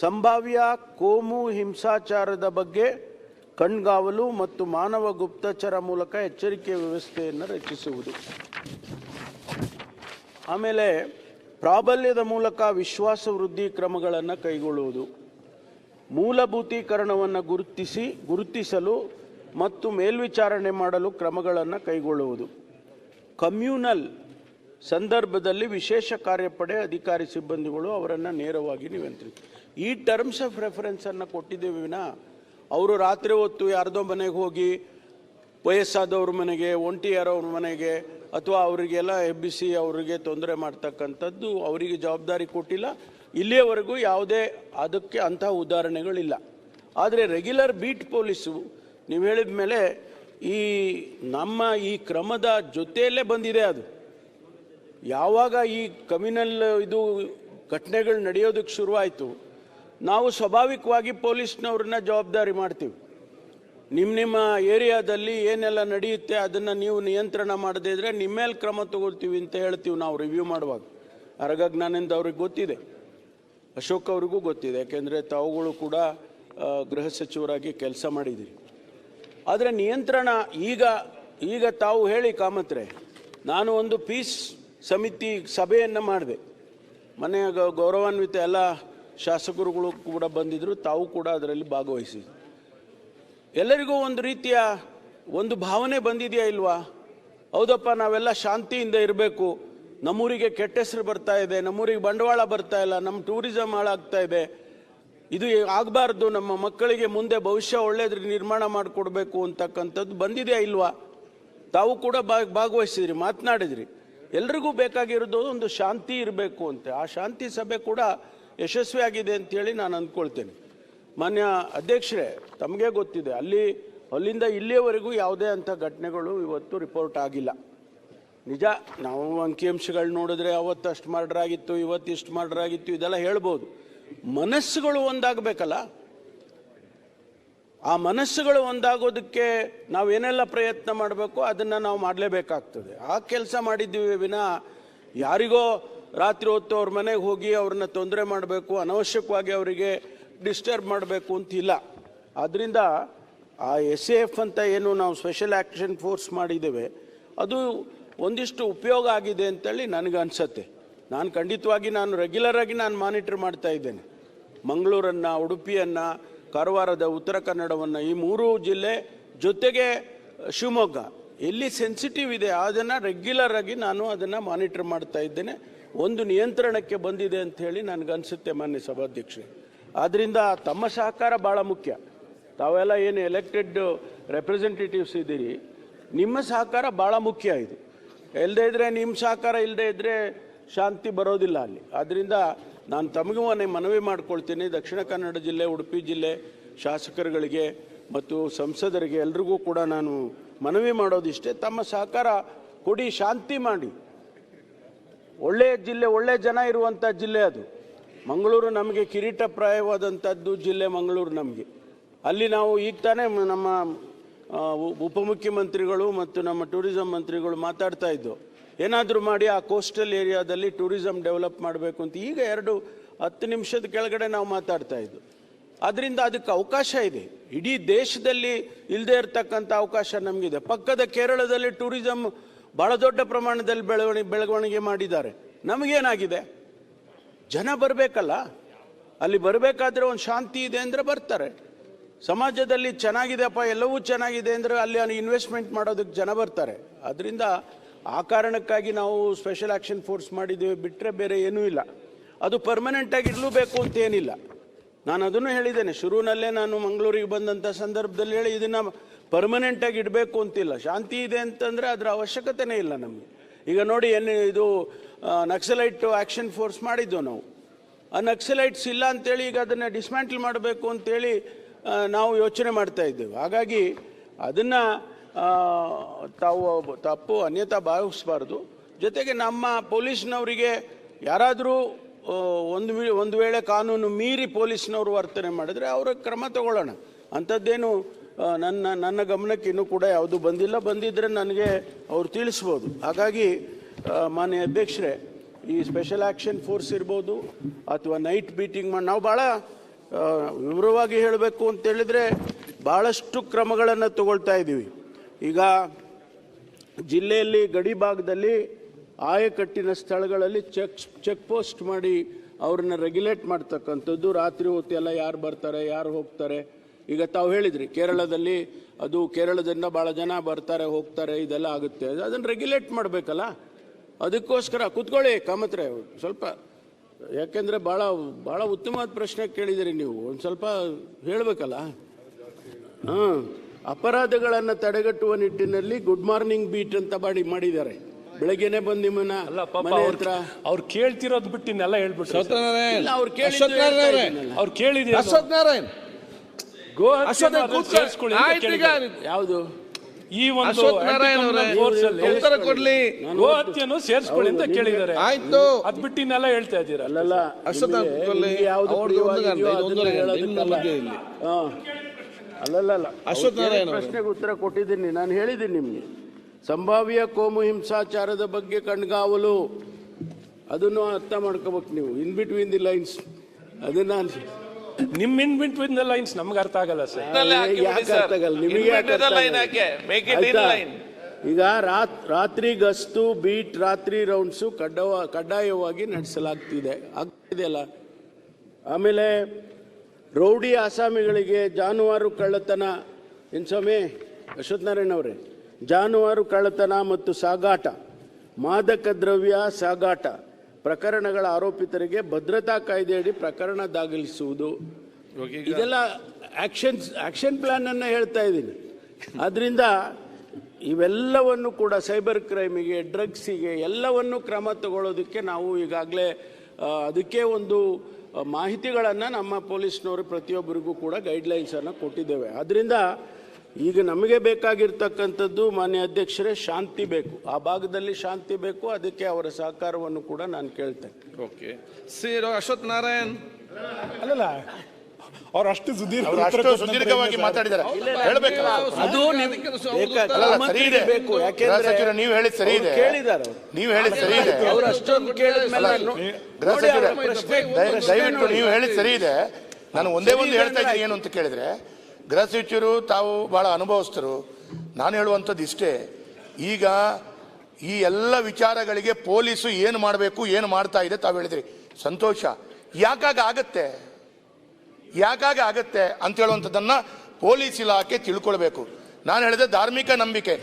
ಸಂಭಾವ್ಯ ಕೋಮು ಹಿಂಸಾಚಾರದ ಬಗ್ಗೆ ಕಣ್ಗಾವಲು ಮತ್ತು ಮಾನವ ಗುಪ್ತಚರ ಮೂಲಕ ಎಚ್ಚರಿಕೆ ವ್ಯವಸ್ಥೆಯನ್ನು ರಚಿಸುವುದು. ಆಮೇಲೆ ಪ್ರಾಬಲ್ಯದ ಮೂಲಕ ವಿಶ್ವಾಸ ವೃದ್ಧಿ ಕ್ರಮಗಳನ್ನು ಕೈಗೊಳ್ಳುವುದು. ಮೂಲಭೂತೀಕರಣವನ್ನು ಗುರುತಿಸಿ, ಗುರುತಿಸಲು ಮತ್ತು ಮೇಲ್ವಿಚಾರಣೆ ಮಾಡಲು ಕ್ರಮಗಳನ್ನು ಕೈಗೊಳ್ಳುವುದು. ಕಮ್ಯೂನಲ್ ಸಂದರ್ಭದಲ್ಲಿ ವಿಶೇಷ ಕಾರ್ಯಪಡೆ ಅಧಿಕಾರಿ ಸಿಬ್ಬಂದಿಗಳು ಅವರನ್ನು ನೇರವಾಗಿ ನಿಯಂತ್ರಿಸಿ. ಈ ಟರ್ಮ್ಸ್ ಆಫ್ ರೆಫರೆನ್ಸನ್ನು ಕೊಟ್ಟಿದ್ದೇವೆ ವಿನ ಅವರು ರಾತ್ರಿ ಹೊತ್ತು ಯಾರದೋ ಮನೆಗೆ ಹೋಗಿ ವಯಸ್ಸಾದವ್ರ ಮನೆಗೆ, ಒಂಟಿಯಾರವ್ರ ಮನೆಗೆ, ಅಥವಾ ಅವರಿಗೆಲ್ಲ ಎಬ್ಬಿಸಿ ಅವರಿಗೆ ತೊಂದರೆ ಮಾಡ್ತಕ್ಕಂಥದ್ದು ಅವರಿಗೆ ಜವಾಬ್ದಾರಿ ಕೊಟ್ಟಿಲ್ಲ. ಇಲ್ಲಿಯವರೆಗೂ ಯಾವುದೇ ಅದಕ್ಕೆ ಅಂತಹ ಉದಾಹರಣೆಗಳಿಲ್ಲ. ಆದರೆ ರೆಗ್ಯುಲರ್ ಬೀಟ್ ಪೊಲೀಸು ನೀವು ಹೇಳಿದ ಮೇಲೆ ಈ ನಮ್ಮ ಈ ಕ್ರಮದ ಜೊತೆಯಲ್ಲೇ ಬಂದಿದೆ ಅದು. ಯಾವಾಗ ಈ ಕಮ್ಯುನಲ್ ಇದು ಘಟನೆಗಳು ನಡೆಯೋದಕ್ಕೆ ಶುರುವಾಯಿತು ನಾವು ಸ್ವಾಭಾವಿಕವಾಗಿ ಪೊಲೀಸ್ನವ್ರನ್ನ ಜವಾಬ್ದಾರಿ ಮಾಡ್ತೀವಿ. ನಿಮ್ಮ ನಿಮ್ಮ ಏರಿಯಾದಲ್ಲಿ ಏನೆಲ್ಲ ನಡೆಯುತ್ತೆ ಅದನ್ನು ನೀವು ನಿಯಂತ್ರಣ ಮಾಡದೇ ಇದ್ರೆ ನಿಮ್ಮ ಮೇಲೆ ಕ್ರಮ ತಗೊಳ್ತೀವಿ ಅಂತ ಹೇಳ್ತೀವಿ ನಾವು ರಿವ್ಯೂ ಮಾಡುವಾಗ. ಅರಗಜ್ಞಾನಿಂದ ಅವ್ರಿಗೆ ಗೊತ್ತಿದೆ. ಅಶೋಕ್ ಅವ್ರಿಗೂ ಗೊತ್ತಿದೆ. ಯಾಕೆಂದರೆ ತಾವುಗಳು ಕೂಡ ಗೃಹ ಸಚಿವರಾಗಿ ಕೆಲಸ ಮಾಡಿದ್ದೀರಿ ಆದರೆ ನಿಯಂತ್ರಣ ಈಗ ಈಗ ತಾವು ಹೇಳಿ ಕಾಮತ್ರೆ, ನಾನು ಒಂದು ಪೀಸ್ ಸಮಿತಿ ಸಭೆಯನ್ನು ಮಾಡಿದೆ. ಮನೆಯ ಗೌರವಾನ್ವಿತ ಎಲ್ಲ ಶಾಸಕರುಗಳು ಕೂಡ ಬಂದಿದ್ದರು ತಾವು ಕೂಡ ಅದರಲ್ಲಿ ಭಾಗವಹಿಸಿ ಎಲ್ಲರಿಗೂ ಒಂದು ರೀತಿಯ ಒಂದು ಭಾವನೆ ಬಂದಿದೆಯಾ ಇಲ್ವಾ? ಹೌದಪ್ಪ, ನಾವೆಲ್ಲ ಶಾಂತಿಯಿಂದ ಇರಬೇಕು. ನಮ್ಮೂರಿಗೆ ಕೆಟ್ಟ ಹೆಸರು ಬರ್ತಾ ಇದೆ, ನಮ್ಮೂರಿಗೆ ಬಂಡವಾಳ ಬರ್ತಾ ಇಲ್ಲ, ನಮ್ಮ ಟೂರಿಸಮ್ ಹಾಳಾಗ್ತಾ ಇದೆ. ಇದು ಆಗಬಾರ್ದು, ನಮ್ಮ ಮಕ್ಕಳಿಗೆ ಮುಂದೆ ಭವಿಷ್ಯ ಒಳ್ಳೇದ್ರ ನಿರ್ಮಾಣ ಮಾಡಿಕೊಡ್ಬೇಕು ಅಂತಕ್ಕಂಥದ್ದು ಬಂದಿದೆಯಾ ಇಲ್ವಾ? ತಾವು ಕೂಡ ಭಾಗ ಭಾಗವಹಿಸಿದ್ರಿ, ಮಾತನಾಡಿದ್ರಿ. ಎಲ್ರಿಗೂ ಬೇಕಾಗಿರೋದು ಒಂದು ಶಾಂತಿ ಇರಬೇಕು ಅಂತ. ಆ ಶಾಂತಿ ಸಭೆ ಕೂಡ ಯಶಸ್ವಿಯಾಗಿದೆ ಅಂತೇಳಿ ನಾನು ಅಂದ್ಕೊಳ್ತೇನೆ. ಮಾನ್ಯ ಅಧ್ಯಕ್ಷರೇ, ತಮಗೆ ಗೊತ್ತಿದೆ, ಅಲ್ಲಿ, ಅಲ್ಲಿಂದ ಇಲ್ಲಿಯವರೆಗೂ ಯಾವುದೇ ಅಂಥ ಘಟನೆಗಳು ಇವತ್ತು ರಿಪೋರ್ಟ್ ಆಗಿಲ್ಲ. ನಿಜ, ನಾವು ಅಂಕಿಅಂಶಗಳು ನೋಡಿದ್ರೆ ಅವತ್ತು ಅಷ್ಟು ಆಗಿತ್ತು ಇವತ್ತು ಇಷ್ಟು ಆಗಿತ್ತು ಇದೆಲ್ಲ ಹೇಳ್ಬೋದು. ಮನಸ್ಸುಗಳು ಒಂದಾಗಬೇಕಲ್ಲ? ಆ ಮನಸ್ಸುಗಳು ಒಂದಾಗೋದಕ್ಕೆ ನಾವೇನೆಲ್ಲ ಪ್ರಯತ್ನ ಮಾಡಬೇಕು ಅದನ್ನು ನಾವು ಮಾಡಲೇಬೇಕಾಗ್ತದೆ. ಆ ಕೆಲಸ ಮಾಡಿದ್ದೀವಿ ವಿನ ಯಾರಿಗೋ ರಾತ್ರಿ ಹೊತ್ತು ಅವ್ರ ಮನೆಗೆ ಹೋಗಿ ಅವ್ರನ್ನ ತೊಂದರೆ ಮಾಡಬೇಕು, ಅನವಶ್ಯಕವಾಗಿ ಅವರಿಗೆ ಡಿಸ್ಟರ್ಬ್ ಮಾಡಬೇಕು ಅಂತಿಲ್ಲ ಆದ್ದರಿಂದ ಆ ಎಸ್ ಎ ಎಫ್ ಅಂತ ಏನು ನಾವು ಸ್ಪೆಷಲ್ ಆ್ಯಕ್ಷನ್ ಫೋರ್ಸ್ ಮಾಡಿದ್ದೇವೆ, ಅದು ಒಂದಿಷ್ಟು ಉಪಯೋಗ ಆಗಿದೆ ಅಂತೇಳಿ ನನಗೆ ಅನಿಸತ್ತೆ. ನಾನು ಖಂಡಿತವಾಗಿ ನಾನು ರೆಗ್ಯುಲರಾಗಿ ನಾನು ಮಾನಿಟರ್ ಮಾಡ್ತಾ ಇದ್ದೇನೆ. ಮಂಗಳೂರನ್ನು, ಉಡುಪಿಯನ್ನು, ಕಾರವಾರದ ಉತ್ತರ ಕನ್ನಡವನ್ನು, ಈ ಮೂರು ಜಿಲ್ಲೆ ಜೊತೆಗೆ ಶಿವಮೊಗ್ಗ. ಎಲ್ಲಿ ಸೆನ್ಸಿಟಿವ್ ಇದೆ ಅದನ್ನು ರೆಗ್ಯುಲರಾಗಿ ನಾನು ಅದನ್ನು ಮಾನಿಟರ್ ಮಾಡ್ತಾ ಇದ್ದೇನೆ. ಒಂದು ನಿಯಂತ್ರಣಕ್ಕೆ ಬಂದಿದೆ ಅಂತ ಹೇಳಿ ನನಗನ್ಸುತ್ತೆ ಮಾನ್ಯ ಸಭಾಧ್ಯಕ್ಷರೇ. ಆದ್ದರಿಂದ ತಮ್ಮ ಸಹಕಾರ ಭಾಳ ಮುಖ್ಯ. ತಾವೆಲ್ಲ ಏನು ಎಲೆಕ್ಟೆಡ್ ರೆಪ್ರೆಸೆಂಟೇಟಿವ್ಸ್ ಇದ್ದೀರಿ, ನಿಮ್ಮ ಸಹಕಾರ ಭಾಳ ಮುಖ್ಯ ಇದು. ಇಲ್ಲದೇ ಇದ್ದರೆ ನಿಮ್ಮ ಸಹಕಾರ ಇಲ್ಲದೇ ಇದ್ದರೆ ಶಾಂತಿ ಬರೋದಿಲ್ಲ ಅಲ್ಲಿ. ಆದ್ದರಿಂದ ನಾನು ತಮಗೂ ಮನೆ, ಮನವಿ ಮಾಡ್ಕೊಳ್ತೀನಿ. ದಕ್ಷಿಣ ಕನ್ನಡ ಜಿಲ್ಲೆ, ಉಡುಪಿ ಜಿಲ್ಲೆ ಶಾಸಕರುಗಳಿಗೆ ಮತ್ತು ಸಂಸದರಿಗೆ ಎಲ್ರಿಗೂ ಕೂಡ ನಾನು ಮನವಿ ಮಾಡೋದಿಷ್ಟೇ. ತಮ್ಮ ಸಹಕಾರ ಕೊಡಿ, ಶಾಂತಿ ಮಾಡಿ. ಒಳ್ಳೆಯ ಜಿಲ್ಲೆ ಒಳ್ಳೆಯ ಜನ ಇರುವಂಥ ಜಿಲ್ಲೆ ಅದು. ಮಂಗಳೂರು ನಮಗೆ ಕಿರೀಟಪ್ರಾಯವಾದಂಥದ್ದು ಜಿಲ್ಲೆ ಮಂಗಳೂರು ನಮಗೆ. ಅಲ್ಲಿ ನಾವು ಈಗ ತಾನೇ ನಮ್ಮ ಉಪಮುಖ್ಯಮಂತ್ರಿಗಳು ಮತ್ತು ನಮ್ಮ ಟೂರಿಸಂ ಮಂತ್ರಿಗಳು ಮಾತಾಡ್ತಾ ಇದ್ದು. ಏನಾದರೂ ಮಾಡಿ ಆ ಕೋಸ್ಟಲ್ ಏರಿಯಾದಲ್ಲಿ ಟೂರಿಸಂ ಡೆವಲಪ್ ಮಾಡಬೇಕು ಅಂತ ಈಗ ಎರಡು ಹತ್ತು ನಿಮಿಷದ ಕೆಳಗಡೆ ನಾವು ಮಾತಾಡ್ತಾ ಇದ್ದು. ಅದರಿಂದ ಅದಕ್ಕೆ ಅವಕಾಶ ಇದೆ. ಇಡೀ ದೇಶದಲ್ಲಿ ಇಲ್ಲದೆ ಇರತಕ್ಕಂಥ ಅವಕಾಶ ನಮಗಿದೆ. ಪಕ್ಕದ ಕೇರಳದಲ್ಲಿ ಟೂರಿಸಂ ಬಹಳ ದೊಡ್ಡ ಪ್ರಮಾಣದಲ್ಲಿ ಬೆಳವಣಿಗೆ ಬೆಳವಣಿಗೆ ಮಾಡಿದ್ದಾರೆ. ನಮಗೇನಾಗಿದೆ? ಜನ ಬರಬೇಕಲ್ಲ. ಅಲ್ಲಿ ಬರಬೇಕಾದ್ರೆ ಒಂದು ಶಾಂತಿ ಇದೆ ಅಂದರೆ ಬರ್ತಾರೆ. ಸಮಾಜದಲ್ಲಿ ಚೆನ್ನಾಗಿದೆಪ್ಪ ಎಲ್ಲವೂ ಚೆನ್ನಾಗಿದೆ ಅಂದರೆ ಅಲ್ಲಿ ಇನ್ವೆಸ್ಟ್ಮೆಂಟ್ ಮಾಡೋದಕ್ಕೆ ಜನ ಬರ್ತಾರೆ. ಅದರಿಂದ ಆ ಕಾರಣಕ್ಕಾಗಿ ನಾವು ಸ್ಪೆಷಲ್ ಆ್ಯಕ್ಷನ್ ಫೋರ್ಸ್ ಮಾಡಿದ್ದೇವೆ ಬಿಟ್ಟರೆ ಬೇರೆ ಏನೂ ಇಲ್ಲ. ಅದು ಪರ್ಮನೆಂಟಾಗಿ ಇರಲೂಬೇಕು ಅಂತ ಏನಿಲ್ಲ. ನಾನು ಅದನ್ನು ಹೇಳಿದ್ದೇನೆ. ಶುರುವಿನಲ್ಲೇ ನಾನು ಮಂಗಳೂರಿಗೆ ಬಂದಂಥ ಸಂದರ್ಭದಲ್ಲಿ ಹೇಳಿ, ಇದನ್ನು ಪರ್ಮನೆಂಟಾಗಿ ಇಡಬೇಕು ಅಂತಿಲ್ಲ. ಶಾಂತಿ ಇದೆ ಅಂತಂದರೆ ಅದರ ಅವಶ್ಯಕತೆನೇ ಇಲ್ಲ ನಮಗೆ. ಈಗ ನೋಡಿ ಏನು ಇದು ನಕ್ಸಲೈಟ್ ಆ್ಯಕ್ಷನ್ ಫೋರ್ಸ್ ಮಾಡಿದ್ದು ನಾವು. ಆ ನಕ್ಸಲೈಟ್ಸ್ ಇಲ್ಲ ಅಂತೇಳಿ ಈಗ ಅದನ್ನು ಡಿಸ್ಮ್ಯಾಂಟಲ್ ಮಾಡಬೇಕು ಅಂತೇಳಿ ನಾವು ಯೋಚನೆ ಮಾಡ್ತಾ ಇದ್ದೇವೆ. ಹಾಗಾಗಿ ಅದನ್ನು ತಾವು ತಪ್ಪು, ಅನ್ಯತಾ ಭಾವಿಸಬಾರ್ದು. ಜೊತೆಗೆ ನಮ್ಮ ಪೊಲೀಸ್ನವರಿಗೆ ಯಾರಾದರೂ ಒಂದು ಒಂದು ವೇಳೆ ಕಾನೂನು ಮೀರಿ ಪೊಲೀಸ್ನವರು ವರ್ತನೆ ಮಾಡಿದ್ರೆ ಅವರ ಕ್ರಮ ತಗೊಳ್ಳೋಣ. ಅಂಥದ್ದೇನು ನನ್ನ ನನ್ನ ಗಮನಕ್ಕೆ ಇನ್ನೂ ಕೂಡ ಯಾವುದು ಬಂದಿಲ್ಲ. ಬಂದಿದ್ದರೆ ನನಗೆ ಅವರು ತಿಳಿಸ್ಬೋದು. ಹಾಗಾಗಿ ಮಾನ್ಯ ಅಧ್ಯಕ್ಷರೇ, ಈ ಸ್ಪೆಷಲ್ ಆ್ಯಕ್ಷನ್ ಫೋರ್ಸ್ ಇರ್ಬೋದು, ಅಥವಾ ನೈಟ್ ಬೀಟಿಂಗ್ ಮಾಡಿ ನಾವು ಭಾಳ ವಿವರವಾಗಿ ಹೇಳಬೇಕು ಅಂತೇಳಿದರೆ ಭಾಳಷ್ಟು ಕ್ರಮಗಳನ್ನು ತಗೊಳ್ತಾ ಇದ್ದೀವಿ. ಈಗ, ಜಿಲ್ಲೆಯಲ್ಲಿ ಗಡಿ ಭಾಗದಲ್ಲಿ ಆಯಕಟ್ಟಿನ ಸ್ಥಳಗಳಲ್ಲಿ ಚೆಕ್ ಚೆಕ್ ಪೋಸ್ಟ್ ಮಾಡಿ ಅವ್ರನ್ನ ರೆಗ್ಯುಲೇಟ್ ಮಾಡ್ತಕ್ಕಂಥದ್ದು. ರಾತ್ರಿ ಹೊತ್ತು ಎಲ್ಲ ಯಾರು ಬರ್ತಾರೆ, ಯಾರು ಹೋಗ್ತಾರೆ ಈಗ ತಾವು ಹೇಳಿದ್ರಿ ಕೇರಳದಲ್ಲಿ ಅದು ಕೇರಳದಿಂದ ಭಾಳ ಜನ ಬರ್ತಾರೆ ಹೋಗ್ತಾರೆ ಇದೆಲ್ಲ ಆಗುತ್ತೆ. ಅದನ್ನು ರೆಗ್ಯುಲೇಟ್ ಮಾಡಬೇಕಲ್ಲ? ಅದಕ್ಕೋಸ್ಕರ ಕೂತ್ಕೊಳ್ಳಿ ಕಾಮತ್ರೆ ಸ್ವಲ್ಪ ಯಾಕೆಂದರೆ ಭಾಳ ಭಾಳ ಉತ್ತಮವಾದ ಪ್ರಶ್ನೆ ಕೇಳಿದಿರಿ ನೀವು. ಒಂದು ಸ್ವಲ್ಪ ಹೇಳಬೇಕಲ್ಲ? ಹಾಂ ಅಪರಾಧಗಳನ್ನು ತಡೆಗಟ್ಟುವ ನಿಟ್ಟಿನಲ್ಲಿ ಗುಡ್ ಮಾರ್ನಿಂಗ್ ಬೀಟ್ ಅಂತ ಮಾಡಿ ಮಾಡಿದ್ದಾರೆ. ಬೆಳಗ್ಗೆನೆ ಬಂದು ನಿಮ್ಮನ್ನ ಮನೆ ಅವ್ರು ಹತ್ರ. ಅವ್ರು ಕೇಳ್ತಿರೋದು ಬಿಟ್ಟು ಇನ್ನೆಲ್ಲ ಹೇಳ್ಬಿಟ್ಟು ಇಲ್ಲ, ಅವ್ರು ಕೇಳಿದ್ರೆ. ಅವ್ರು. ಕೇಳಿದ್ರು ಅಶ್ವಥ್ ನಾರಾಯಣ್. ಗೋ ಅಶ್ವಥ್ ಕೂತ್ಕೊಳ್ಳಿ. ಆಯ್ತು ಈಗ ಯಾವುದು ಈ ಒಂದು ಅಶ್ವಥ್ ನಾರಾಯಣ್ ಅವರೇ ಅಲ್ಲಿ ಉತ್ತರ ಕೊಡ್ಲಿ ಗೋ ಹತ್ಯೆಯನ್ನು ಸೇರಿಸ್ಕೊಳ್ಳಿ ಅಂತ ಕೇಳಿದ್ದಾರೆ ಆಯ್ತು ಅದ್ ಬಿಟ್ಟು ಇನ್ನೆಲ್ಲ ಹೇಳ್ತಾ ಇದ್ದೀರಾ ಅಲ್ಲಲ್ಲ ಅಶ್ವತ್ಥ ನಿಮಗೆ- ಕೂತ್ಕೊಳ್ಳಿ. ನಿಮಗೆ ಯಾವುದು ಅವ್ರದ್ದು ಒಂದು ಗಂಟೆ, ಇದು ಒಂದೂವರೆ ನಿಮ್ಮ. ಮಧ್ಯೆ ಇಲ್ಲಿ. ಹಾ. ಅಲ್ಲಲ್ಲ ಅಶ್ವತ್ಥ ಅವ್ರು ನಾರಾಯಣ್ ಕೇಳಿದ ಅವರೇ. ಪ್ರಶ್ನೆಗೆ ಉತ್ತರ ಕೊಟ್ಟಿದ್ದೀನಿ ನಾನು ಹೇಳಿದ್ದೀನಿ ನಿಮಗೆ ಸಂಭಾವ್ಯ ಕೋಮು ಹಿಂಸಾಚಾರದ ಬಗ್ಗೆ ಕಣ್ಗಾವಲು ಅದನ್ನು ಅರ್ಥ ಮಾಡ್ಕೋಬೇಕು ನೀವು ಇನ್ ಬಿಟ್ವೀನ್ ದಿ ಲೈನ್ಸ್ ಅದನ್ನ ನಿಮ್ ಇನ್ ವಿತ್ ದ ಲೈನ್ಸ್ ನಮ್ಗೆ ಅರ್ಥ ಆಗಲ್ಲ ಸರ್. ಯಾಕೆ ಅರ್ಥ ಆಗಲ್ಲ? ನಿಮಗೆ ಯಾಕೆ ಅರ್ಥ ಆಗಲ್ಲ? ಆಯ್ತಾ? ಈಗ ರಾತ್ ರಾತ್ರಿ ಗಸ್ತು ಬೀಟ್ ರಾತ್ರಿ ರೌಂಡ್ಸು ಕಡ್ಡವ ಕಡ್ಡಾಯವಾಗಿ ನಡೆಸಲಾಗ್ತಿದೆ. ಆಗ್ತಿದೆಯಲ್ಲ? ಆಮೇಲೆ ರೌಡಿ ಆಸಾಮಿಗಳಿಗೆ ಜಾನುವಾರು ಕಳ್ಳತನ. ಏನು ಸ್ವಾಮಿ? ಅಶ್ವಥ್ ನಾರಾಯಣ ಅವರೇ ಜಾನುವಾರು ಕಳ್ಳತನ ಮತ್ತು ಸಾಗಾಟ. ಮಾದಕ ದ್ರವ್ಯ ಸಾಗಾಟ. ಪ್ರಕರಣಗಳ ಆರೋಪಿತರಿಗೆ ಭದ್ರತಾ ಕಾಯ್ದೆಯಡಿ ಪ್ರಕರಣ ದಾಖಲಿಸುವುದು. ಇದೆಲ್ಲ ಆಕ್ಷನ್ ಆಕ್ಷನ್ ಪ್ಲಾನ್ ಅನ್ನು ಹೇಳ್ತಾ ಇದ್ದೀನಿ. ಆದ್ರಿಂದ ಇವೆಲ್ಲವನ್ನು ಕೂಡ ಸೈಬರ್ ಕ್ರೈಮಿಗೆ ಡ್ರಗ್ಸಿಗೆ ಎಲ್ಲವನ್ನು ಕ್ರಮ ತಗೊಳ್ಳೋದಕ್ಕೆ ನಾವು ಈಗಾಗಲೇ ಅದಕ್ಕೆ ಒಂದು ಮಾಹಿತಿಗಳನ್ನು ನಮ್ಮ ಪೊಲೀಸ್ನವರು ಪ್ರತಿಯೊಬ್ಬರಿಗೂ ಕೂಡ ಗೈಡ್ಲೈನ್ಸನ್ನು ಕೊಟ್ಟಿದ್ದೇವೆ. ಅದರಿಂದ ಈಗ ನಮಗೆ ಬೇಕಾಗಿರ್ತಕ್ಕಂಥದ್ದು ಮಾನ್ಯ ಅಧ್ಯಕ್ಷರೇ ಶಾಂತಿ ಬೇಕು. ಆ ಭಾಗದಲ್ಲಿ ಶಾಂತಿ ಬೇಕು ಅದಕ್ಕೆ ಅವರ ಸಹಕಾರವನ್ನು ಕೂಡ ನಾನು ಕೇಳ್ತೇನೆ. ಓಕೆ. ಸಿ ಅಶ್ವಥ್ ನಾರಾಯಣ್. ಅಲ್ಲಲ್ಲ ಅವ್ರು ಅಷ್ಟು ಸುದೀರ್ಘ ಅವರು ಅಷ್ಟು ಸುದೀರ್ಘವಾಗಿ ಮಾತಾಡಿದಾರೆ? ಮಾತಾಡಿದ್ದಾರೆ. ಹೇಳ್ಬೇಕಲ್ಲ ಅದು ನಿಮ್ಗೆ ಸರಿ ಇದೆ. ಬೇಕು ಯಾಕೆಂದ್ರೆ ನೀವು ಹೇಳಿದ ಸರಿ ಇದೆ. ಕೇಳಿದ್ದಾರೆ ಅವ್ರು. ನೀವು ಹೇಳಿದ ಸರಿ ಇದೆ. ಅವ್ರು ಅಷ್ಟೊಂದು ಕೇಳಿದ್ಮೇಲೆ ನೋ- ಗೃಹ ಸಚಿವರೇ, ದಯವಿಟ್ಟು ನೀವು ಹೇಳಿದ ಸರಿ ಇದೆ. ನಾನು ಒಂದೇ ಒಂದು ಹೇಳ್ತಾ ಇದ್ದೀನಿ ಏನು ಅಂತ ಕೇಳಿದ್ರೆ ಗೃಹ ಸಚಿವರು ತಾವು ಬಹಳ ಅನುಭವಸ್ಥರು. ನಾನು ಹೇಳುವಂಥದ್ದು ಇಷ್ಟೇ. ಈಗ ಈ ಎಲ್ಲ ವಿಚಾರಗಳಿಗೆ ಪೊಲೀಸು ಏನು ಮಾಡಬೇಕು ಏನು ಮಾಡ್ತಾ ಇದೆ ತಾವು ಹೇಳಿದ್ರಿ. ಸಂತೋಷ. ಯಾಕಾಗ ಆಗತ್ತೆ? ಯಾಕಾಗ ಆಗತ್ತೆ ಅಂತ ಹೇಳುವಂಥದ್ದನ್ನು ಪೊಲೀಸ್ ಇಲಾಖೆ ತಿಳ್ಕೊಳ್ಬೇಕು. ನಾನು ಹೇಳಿದೆ ಧಾರ್ಮಿಕ ನಂಬಿಕೆ.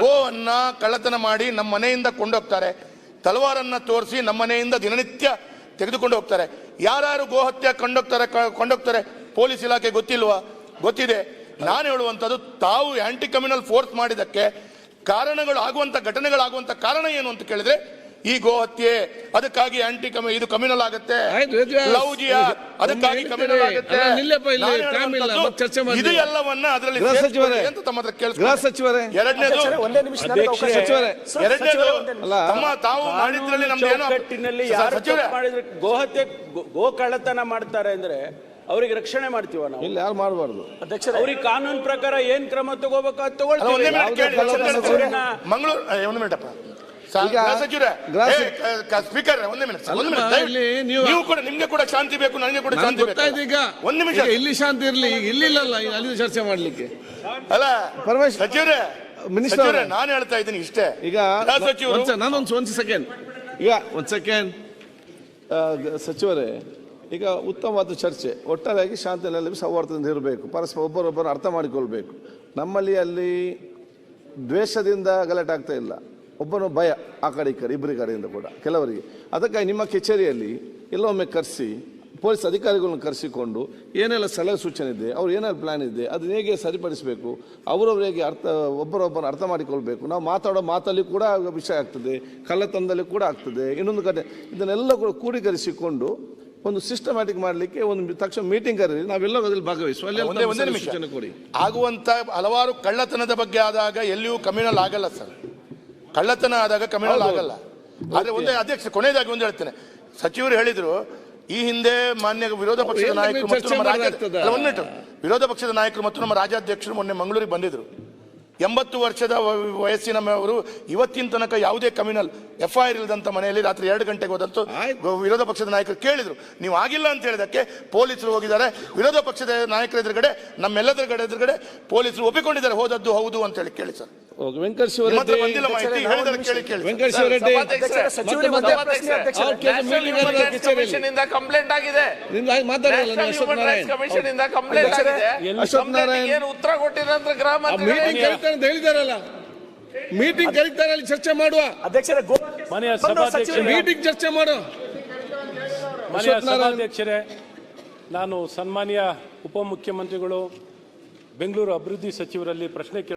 ಗೋವನ್ನ ಕಳ್ಳತನ ಮಾಡಿ ನಮ್ಮ ಮನೆಯಿಂದ ಕೊಂಡೋಗ್ತಾರೆ. ತಲವಾರನ್ನ ತೋರಿಸಿ ನಮ್ಮ ಮನೆಯಿಂದ ದಿನನಿತ್ಯ ತೆಗೆದುಕೊಂಡು ಹೋಗ್ತಾರೆ. ಯಾರ್ಯಾರು ಗೋಹತ್ಯೆ ಕೊಂಡೋಗ್ತಾರೆ ಕ- ಕೊಂಡೋಗ್ತಾರೆ ಪೊಲೀಸ್ ಇಲಾಖೆ ಗೊತ್ತಿಲ್ವಾ? ಗೊತ್ತಿದೆ. ನಾನು ಹೇಳುವಂಥದ್ದು ತಾವು ಆಂಟಿ ಕಮ್ಯುನಲ್ ಫೋರ್ಸ್ ಮಾಡಿದಕ್ಕೆ ಕಾರಣಗಳು ಆಗುವಂತ ಘಟನೆಗಳಾಗುವಂಥ ಕಾರಣ ಏನು ಅಂತ ಕೇಳಿದ್ರೆ ಈ ಗೋ ಹತ್ಯೆ ಅದಕ್ಕಾಗಿ ಆಂಟಿ ಕಮಿ ಇದು ಕಮ್ಯುನಲ್ ಆಗುತ್ತೆ. ಲವ್ ಜಿಯಾ ಅದಕ್ಕಾಗಿ ಕಮ್ಯುನಲ್ ಆಗುತ್ತೆ. ಇದು ಎಲ್ಲವನ್ನ ಅದರಲ್ಲಿ ಅಂತ ತಮ್ಮ ಹತ್ರ ಕೇಳಿಸ್ಕೊಳ್ಳಿ ಸಚಿವರೇ. ಎರಡನೇದು ಅಧ್ಯಕ್ಷರೇ, ಸಚಿವರೇ. ಎರಡನೇದು ತಮ್ಮ ತಾವು ಮಾಡಿದ್ರಲ್ಲಿ ನಮ್ದು ಏನೋ ಸಚಿವರೇ. ತಪ್ಪು ಮಾಡಿದ್ರೆ ಗೋಹತ್ಯೆ ಗೋ- ಗೋ ಕಳ್ಳತನ ಮಾಡ್ತಾರೆ ಅಂದ್ರೆ ಅವ್ರಿಗೆ ರಕ್ಷಣೆ ಮಾಡ್ತೀವ ನಾವು? ಇಲ್ಲಿ ಯಾರು ಮಾಡಬಾರ್ದು? ಅವ್ರಿಗೆ ಕಾನೂನು ಪ್ರಕಾರ ಏನ್ ಕ್ರಮ ತಗೋಬೇಕು ಅದು ಒಂದೇ ತಗೊಳ್ತೀವಿ ಒಂದೇ ಮಂಗಳೂರು ಒಂದು ಮಿನಿಟಪ್ಪ ಈಗ ಸಚಿವರೇ ಸ್ಪೀಕರ್ ಒಂದೇ ಮಿನಿಟ್ ಒಂದು ಮಿನಿಟ್ ಇಲ್ಲಿ ನೀವು- ಕೂಡ ನಿಮ್ಗೆ ಕೂಡ ಶಾಂತಿ ಬೇಕು ನನಗೆ ಕೂಡ ಶಾಂತಿ ಗೊತ್ತಾಯ್ತು ಈಗ. ಒಂದ್ ನಿಮಿಷ. ಇಲ್ಲಿ ಶಾಂತಿ ಇರ್ಲಿ ಈಗ ಇಲ್ಲಿ ಇಲ್ಲಲ್ಲ ಈಗ ಅಲ್ಲಿ ಚರ್ಚೆ ಮಾಡ್ಲಿಕ್ಕೆ. ಅಲ್ಲ ಪರಮೇಶ್- ಸಚಿವರೇ ಮಿನಿಸ್ಟರ್. ನಾನು ಹೇಳ್ತಾ ಇದ್ದೀನಿ ಇಷ್ಟೇ. ಈಗ ಸಚಿವರು ಒಂದ್ ಸೆ- ನಾನೊಂದು ಒಂದು ಸೆಕೆಂಡ್. ಈಗ ಒಂದ್ ಸೆಕೆಂಡ್. ಸಚಿವರೇ ಈಗ ಉತ್ತಮವಾದ ಚರ್ಚೆ. ಒಟ್ಟಾರೆಯಾಗಿ ಶಾಂತಿಯಲ್ಲಿ ಸೌಹಾರ್ದದಿಂದ ಇರಬೇಕು. ಪರಸ್ಪರ ಒಬ್ಬರೊಬ್ಬರು ಅರ್ಥ ಮಾಡಿಕೊಳ್ಬೇಕು. ನಮ್ಮಲ್ಲಿ ಅಲ್ಲಿ ದ್ವೇಷದಿಂದ ಗಲಾಟೆ ಆಗ್ತಾ ಇಲ್ಲ. ಒಬ್ಬನು ಭಯ ಆ ಕಡೆ, ಈ ಕಡೆ ಇಬ್ಬರಿ ಕಡೆಯಿಂದ ಕೂಡ, ಕೆಲವರಿಗೆ. ಅದಕ್ಕಾಗಿ ನಿಮ್ಮ ಕಚೇರಿಯಲ್ಲಿ ಎಲ್ಲೊಮ್ಮೆ ಕರೆಸಿ, ಪೊಲೀಸ್ ಅಧಿಕಾರಿಗಳನ್ನ ಕರೆಸಿಕೊಂಡು ಏನೆಲ್ಲ ಸಲಹೆ ಸೂಚನೆ ಇದೆ, ಅವ್ರು ಏನೆಲ್ಲ ಪ್ಲ್ಯಾನ್ ಇದೆ, ಅದನ್ನ ಹೇಗೆ ಸರಿಪಡಿಸಬೇಕು, ಅವರವ್ರು ಹೇಗೆ ಅರ್ಥ ಒಬ್ಬರೊಬ್ಬರು ಅರ್ಥ ಮಾಡಿಕೊಳ್ಬೇಕು. ನಾವು ಮಾತಾಡೋ ಮಾತಲ್ಲಿ ಕೂಡ ವಿಷಯ ಆಗ್ತದೆ, ಕಳ್ಳತನದಲ್ಲಿ ಕೂಡ ಆಗ್ತದೆ, ಇನ್ನೊಂದು ಕಡೆ ಇದನ್ನೆಲ್ಲ ಕೂಡ ಕ್ರೋಢೀಕರಿಸಿಕೊಂಡು ಒಂದು ಸಿಸ್ಟಮ್ಯಾಟಿಕ್ ಮಾಡಲಿಕ್ಕೆ ಒಂದು ತಕ್ಷಣ ಮೀಟಿಂಗ್ ಕರೀರಿ. ನಾವೆಲ್ಲ ಅದ್ರಲ್ಲಿ ಭಾಗವಹಿಸುವ. ಅಲ್ಲಿ ಒಂದೇ ಒಂದೇ ನಿಮಿಷ. ಕೊಡಿ. ಆಗುವಂತ ಹಲವಾರು ಕಳ್ಳತನದ ಬಗ್ಗೆ ಆದಾಗ ಎಲ್ಲಿಯೂ ಕಮ್ಯುನಲ್ ಆಗಲ್ಲ ಸರ್. ಕಳ್ಳತನ ಆದಾಗ ಕಮ್ಯುನಲ್ ಆಗಲ್ಲ. ಆದ್ರೆ ಒಂದೇ ಅಧ್ಯಕ್ಷ ಕೊನೆಯದಾಗಿ ಒಂದು ಹೇಳ್ತೇನೆ. ಸಚಿವರು ಹೇಳಿದ್ರು ಈ ಹಿಂದೆ ಮಾನ್ಯ ವಿರೋಧ ಪಕ್ಷದ ನಾಯಕರು ಮತ್ತು ನಮ್ಮ ವಿರೋಧ ಪಕ್ಷದ ನಾಯಕರು ಮತ್ತು ನಮ್ಮ ರಾಜ್ಯಾಧ್ಯಕ್ಷರು ಮೊನ್ನೆ ಮಂಗಳೂರಿಗೆ ಬಂದಿದ್ರು. ಎಂಬತ್ತು ವರ್ಷದ ವಯಸ್ಸಿನ ಅವರು ಇವತ್ತಿನ ತನಕ ಯಾವುದೇ ಕಮ್ಯುನಲ್ ಎಫ್ ಐ ಆರ್ ಇಲ್ಲದಂತ ಮನೆಯಲ್ಲಿ ರಾತ್ರಿ ಎರಡು ಗಂಟೆಗೆ ಹೋದಂತೂ ವಿರೋಧ ಪಕ್ಷದ ನಾಯಕರು ಕೇಳಿದ್ರು. ನೀವು ಆಗಿಲ್ಲ ಅಂತ ಹೇಳಿದಕ್ಕೆ ಪೊಲೀಸರು ಹೋಗಿದ್ದಾರೆ. ವಿರೋಧ ಪಕ್ಷದ ನಾಯಕರ ಎದುರುಗಡೆ ನಮ್ಮೆಲ್ಲದರ ಕಡೆ ಎದುರುಗಡೆ ಪೊಲೀಸರು ಒಪ್ಪಿಕೊಂಡಿದ್ದಾರೆ. ಹೋದದ್ದು ಹೌದು ಅಂತ ಹೇಳಿ ಕೇಳಿ ಸರ್. ಕಂಪ್ಲೇಂಟ್ ಆಗಿದೆ. ಕಂಪ್ಲೇಂಟ್ ಆಗಿದೆ. ಉತ್ತರ ಕೊಟ್ಟಿರಂತ ಗ್ರಾಮ ಅಂತ ಹೇಳಿದಾರಲ್ಲ. ಮೀಟಿಂಗ್ ಕರೀತಾರೆ ಅಲ್ಲಿ ಚರ್ಚೆ ಮಾಡುವ. ಅಧ್ಯಕ್ಷರೇ ಮನೆಯ ಮೀಟಿಂಗ್ ಚರ್ಚೆ ಮಾಡುವ. ಮನೆಯ ಸಭಾಧ್ಯಕ್ಷರೇ ನಾನು ಸನ್ಮಾನ್ಯ ಉಪಮುಖ್ಯಮಂತ್ರಿಗಳು ಬೆಂಗಳೂರು ಅಭಿವೃದ್ಧಿ ಸಚಿವರಲ್ಲಿ ಪ್ರಶ್ನೆ ಕೇಳ